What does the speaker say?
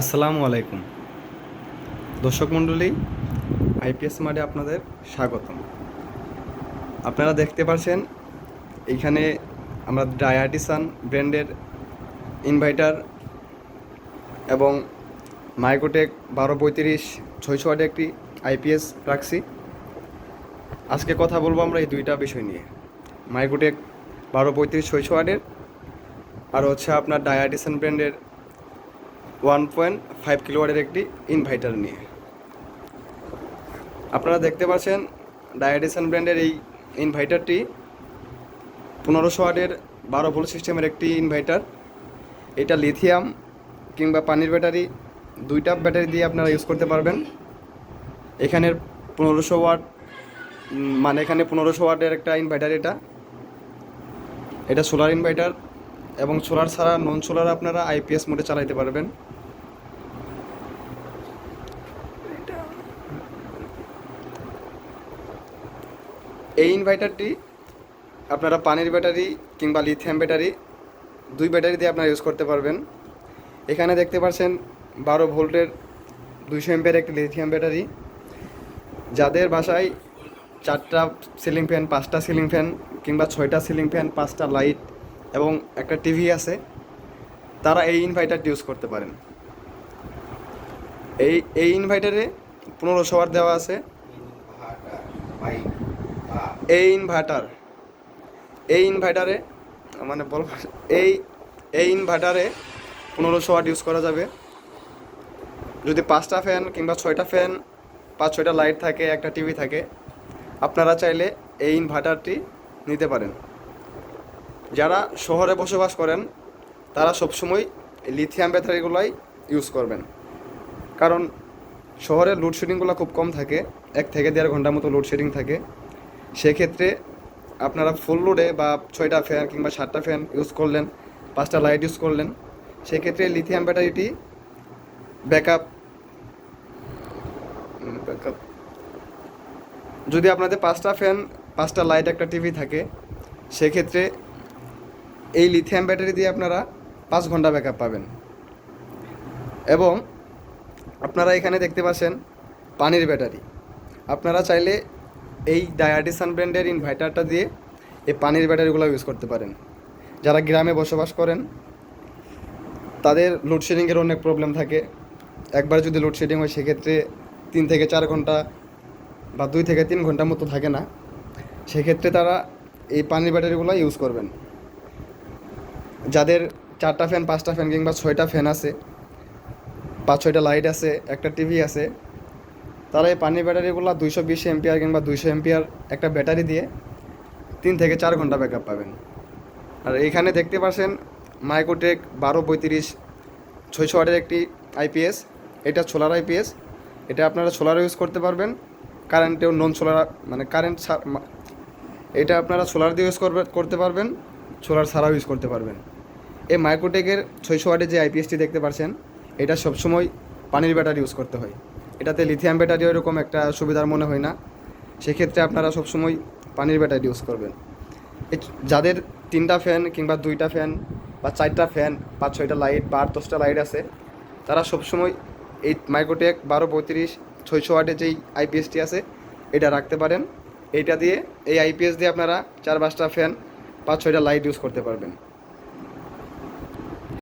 আসসালামু আলাইকুম। দর্শক মণ্ডলী, আইপিএস মাঠে আপনাদের স্বাগতম। আপনারা দেখতে পাচ্ছেন এইখানে আমরা ডায়াটিসান ব্র্যান্ডের ইনভার্টার এবং মাইক্রোটেক বারো পঁয়ত্রিশ, ছয়শো ওয়াটের একটি আইপিএস রাখছি। আজকে কথা বলব আমরা এই দুইটা বিষয় নিয়ে। মাইক্রোটেক বারো পঁয়ত্রিশ, ছয়শো ওয়াটের, আর হচ্ছে আপনার ডায়াটিসান ব্র্যান্ডের ওয়ান পয়েন্ট ফাইভ কিলোওয়াটের একটি ইনভার্টার নিয়ে। আপনারা দেখতে পাচ্ছেন ডায়াডিসন ব্র্যান্ডের এই ইনভার্টারটি পনেরোশো ওয়াটের বারো ভোল্ট সিস্টেমের একটি ইনভার্টার এটা লিথিয়াম কিংবা পানির ব্যাটারি, দুইটা ব্যাটারি দিয়ে আপনারা ইউজ করতে পারবেন। এখানের পনেরোশো ওয়াট মানে এখানে পনেরোশো ওয়াটের একটা ইনভার্টার এটা। এটা সোলার ইনভার্টার এবং সোলার ছাড়া নন সোলার আপনারা আইপিএস মোডে চালাইতে পারবেন। এই ইনভার্টারটি আপনারা পানির ব্যাটারি কিংবা লিথিয়াম ব্যাটারি দুই ব্যাটারি দিয়ে আপনারা ইউজ করতে পারবেন। এখানে দেখতে পাচ্ছেন বারো ভোল্টের দুইশো এমপের একটি লিথিয়াম ব্যাটারি। যাদের বাসায় চারটা সিলিং ফ্যান পাঁচটা সিলিং ফ্যান কিংবা ছয়টা সিলিং ফ্যান পাঁচটা লাইট এবং একটা টিভি আছে, তারা এই ইনভার্টারটি ইউজ করতে পারেন। এই এই ইনভার্টারে পনেরোশো ওয়াট দেওয়া আছে। এই ইনভার্টার এই ইনভার্টারে মানে বল, এই এই ইনভার্টারে পনেরোশো ওয়াট ইউজ করা যাবে। যদি পাঁচটা ফ্যান কিংবা ছয়টা ফ্যান পাঁচ, ছয়টা লাইট থাকে, একটা টিভি থাকে, আপনারা চাইলে এই ইনভার্টারটি নিতে পারেন। যারা শহরে বসবাস করেন, তারা সবসময় লিথিয়াম ব্যাটারিগুলোই ইউজ করবেন। কারণ শহরে লোডশেডিংগুলো খুব কম থাকে, এক থেকে দেড় ঘণ্টার মতো লোডশেডিং থাকে। সেক্ষেত্রে আপনারা ফুল লোডে বা ছয়টা ফ্যান কিংবা সাতটা ফ্যান ইউজ করলেন, পাঁচটা লাইট ইউজ করলেন, সেক্ষেত্রে লিথিয়াম ব্যাটারিটি ব্যাকআপ ব্যাকআপ যদি আপনাদের পাঁচটা ফ্যান পাঁচটা লাইট একটা টিভি থাকে, সেক্ষেত্রে এই লিথিয়াম ব্যাটারি দিয়ে আপনারা পাঁচ ঘণ্টা ব্যাকআপ পাবেন। এবং আপনারা এখানে দেখতে পাচ্ছেন পানির ব্যাটারি আপনারা চাইলে এই ডায়াটিসান ব্র্যান্ডের ইনভার্টারটা দিয়ে এই পানির ব্যাটারিগুলো ইউজ করতে পারেন। যারা গ্রামে বসবাস করেন, তাদের লোডশেডিংয়ের অনেক প্রবলেম থাকে। একবার যদি লোডশেডিং হয়, সেক্ষেত্রে তিন থেকে চার ঘণ্টা বা দুই থেকে তিন ঘণ্টার মতো থাকে না। সেক্ষেত্রে তারা এই পানির ব্যাটারিগুলো ইউজ করবেন। যাদের চারটা ফ্যান পাঁচটা ফ্যান কিংবা ছয়টা ফ্যান আছে, পাঁচ ছয়টা লাইট আছে, একটা টিভি আছে তারা এই পানির ব্যাটারিগুলো দুইশো বিশ এমপিআর কিংবা দুইশো এমপিআর একটা ব্যাটারি দিয়ে তিন থেকে চার ঘণ্টা ব্যাকআপ পাবেন। আর এইখানে দেখতে পাচ্ছেন মাইক্রোটেক বারো পঁয়ত্রিশ, ছয়শো ওয়াটের একটি আইপিএস এটা সোলার আইপিএস এটা আপনারা সোলার ইউজ করতে পারবেন কারেন্টেও নন সোলার মানে কারেন্ট এটা আপনারা সোলার দিয়ে ইউজ করবে, করতে পারবেন সোলার ছাড়াও ইউজ করতে পারবেন। এই মাইক্রোটেকের ছয়শো ওয়াটের যে আইপিএসটি দেখতে পাচ্ছেন এটা সবসময় পানির ব্যাটারি ইউজ করতে হয়। এটাতে লিথিয়াম ব্যাটারি এরকম একটা সুবিধার মনে হয় না। সেক্ষেত্রে আপনারা সবসময় পানির ব্যাটারি ইউজ করবেন। যাদের তিনটা ফ্যান কিংবা দুইটা ফ্যান বা চারটা ফ্যান পাঁচ ছয়টা লাইট বা আট দশটা লাইট আছে, তারা সবসময় এই মাইক্রোটেক বারো পঁয়ত্রিশ, ছয়শো ওয়াটের যেই আইপিএসটি আছে, এটা রাখতে পারেন। এইটা দিয়ে, এই আইপিএস দিয়ে আপনারা চার পাঁচটা ফ্যান পাঁচ ছয়টা লাইট ইউজ করতে পারবেন।